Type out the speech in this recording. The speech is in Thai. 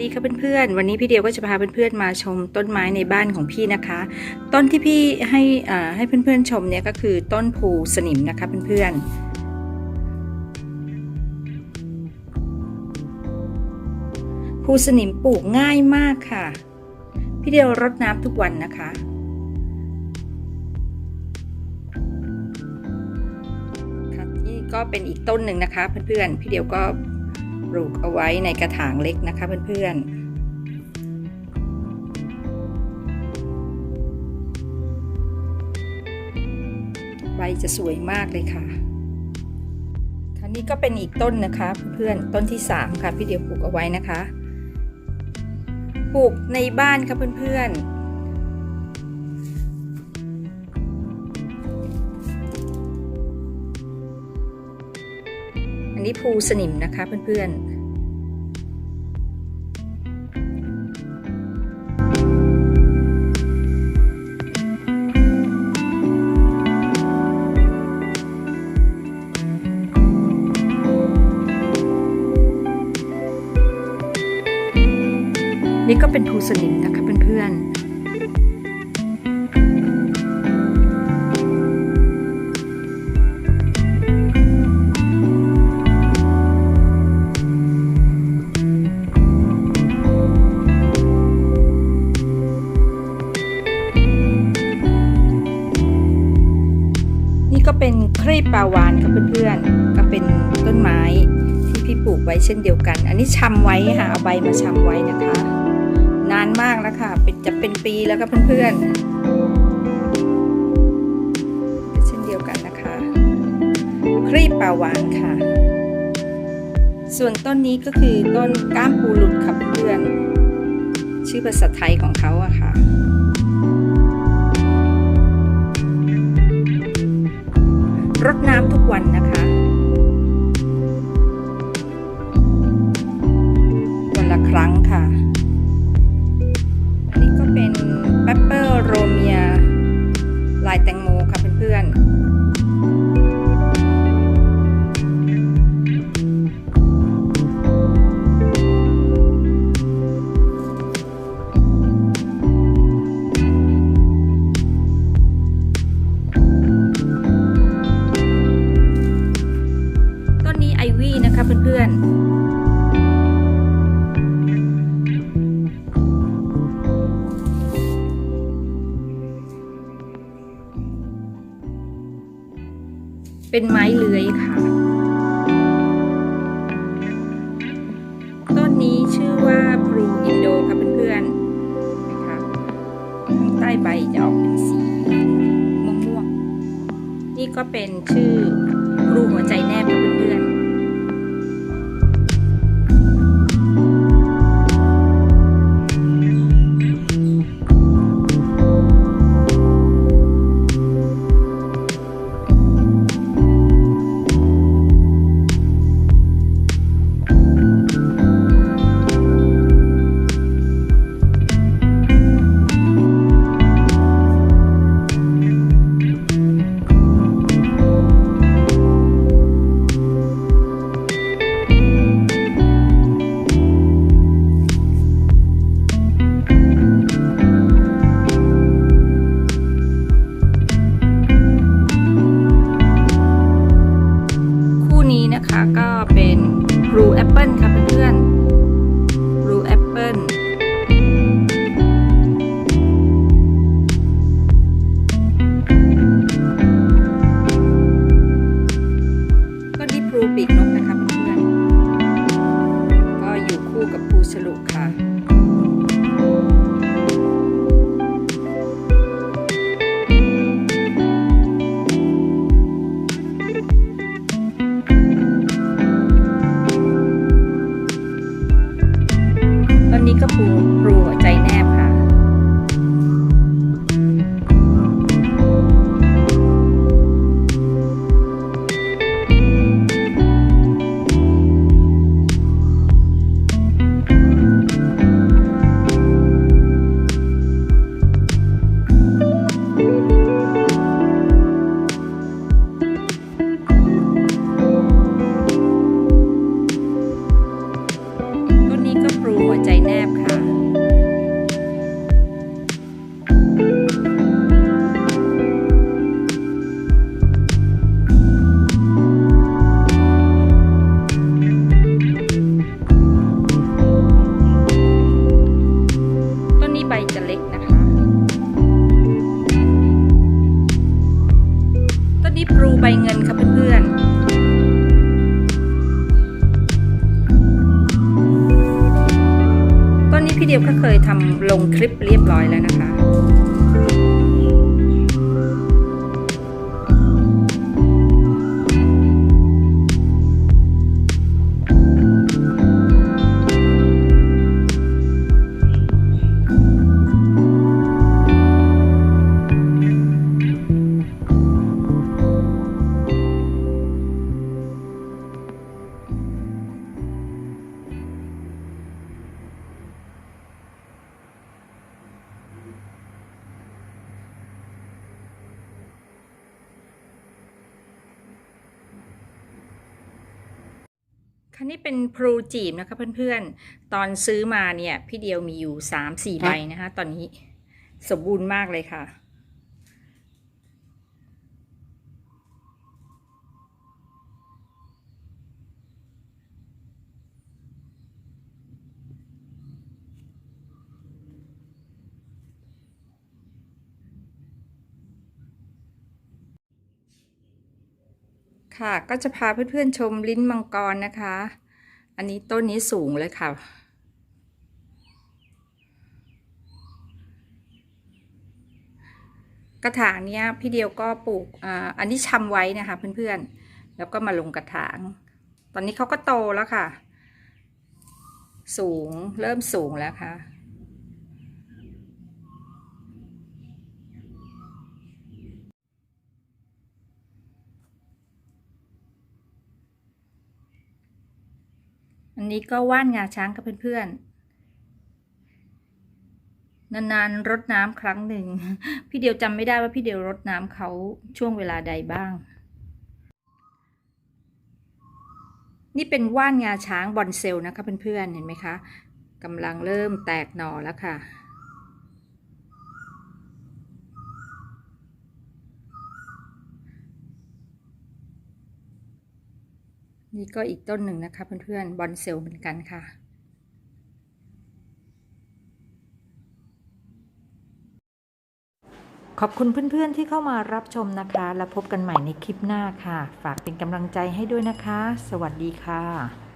ดีค่ะเพื่อนๆ วันนี้พี่เดียวก็จะพาเพื่อนๆมาชมต้นไม้ในบ้านของพี่นะคะ ต้นที่พี่ให้อ่าให้เพื่อนๆชมเนี่ยก็คือต้นภูสนิมนะคะเพื่อนๆภูสนิมปลูกง่ายมากค่ะ พี่เดียวรดน้ำทุกวันนะคะ ค่ะนี่ก็เป็นอีกต้นหนึ่งนะคะเพื่อนๆ พี่เดียวก็ ปลูกเอาไว้ในกระถางเล็กนะคะเพื่อนๆใบจะสวยมากเลยค่ะค่ะนี่ก็เป็นอีกต้นนะคะ เพื่อนต้นที่สามค่ะ พี่เดียวปลูกเอาไว้นะคะ ปลูกในบ้านค่ะเพื่อนๆ อันนี้ภูสนิมนะคะเพื่อนๆนี่ก็เป็นภูสนิมนะคะ ก็เป็นครีบปลาวานค่ะเพื่อนๆ ก็เป็นต้นไม้ที่พี่ปลูกไว้เช่นเดียวกัน อันนี้ชำไว้ค่ะเอาใบมาชำไว้นะคะ นานมากแล้วค่ะเป็นจะเป็นปีแล้วก็เพื่อนๆ เช่นเดียวกันนะคะ ครีบปลาวานค่ะ ส่วนต้นนี้ก็คือต้นก้ามปูหลุดค่ะเพื่อนๆชื่อภาษาไทยของเขาอะค่ะ รดน้ำทุกวันนะคะ วันละครั้งค่ะ อันนี้ก็เป็นแปปเปอร์โรเมีย ลายแตงโมค่ะเพื่อนๆ เป็นไม้เลื้อยค่ะ ต้นนี้ชื่อว่าพลูอินโดค่ะเพื่อนๆนะคะใต้ใบจะออกเป็นสีม่วงๆนี่ก็เป็นชื่อพลูหัวใจแนบค่ะเพื่อนๆ คะ ก็ ดียวก็เคยทำลงคลิปเรียบร้อยแล้วนะคะ คันนี้เป็นพลูจีบนะคะเพื่อนๆ ตอนซื้อมาเนี่ย พี่เดียวมีอยู่สามสี่ใบนะคะ ตอนนี้สมบูรณ์มากเลยค่ะ ค่ะก็จะพาเพื่อนๆชมลิ้นมังกรนะคะ อันนี้ต้นนี้สูงเลยค่ะ กระถางเนี้ยพี่เดียวก็ปลูกอ,อันนี้ชำไว้นะคะเพื่อนๆ แล้วก็มาลงกระถาง ตอนนี้เขาก็โตแล้วค่ะ สูงเริ่มสูงแล้วค่ะ อันนี้ก็ว่านงาช้างกับเพื่อนๆ นานๆรดน้ำครั้งหนึ่ง พี่เดียวจำไม่ได้ว่าพี่เดียวรดน้ำเขาช่วงเวลาใดบ้าง นี่เป็นว่านงาช้างบอนเซลนะคะเพื่อนๆ เห็นไหมคะกำลังเริ่มแตกหน่อแล้วค่ะ นี่ก็อีกต้นหนึ่งนะคะเพื่อนๆบอนเซลเหมือนกันค่ะ ขอบคุณเพื่อนๆที่เข้ามารับชมนะคะ แล้วพบกันใหม่ในคลิปหน้าค่ะ ฝากเป็นกำลังใจให้ด้วยนะคะ สวัสดีค่ะ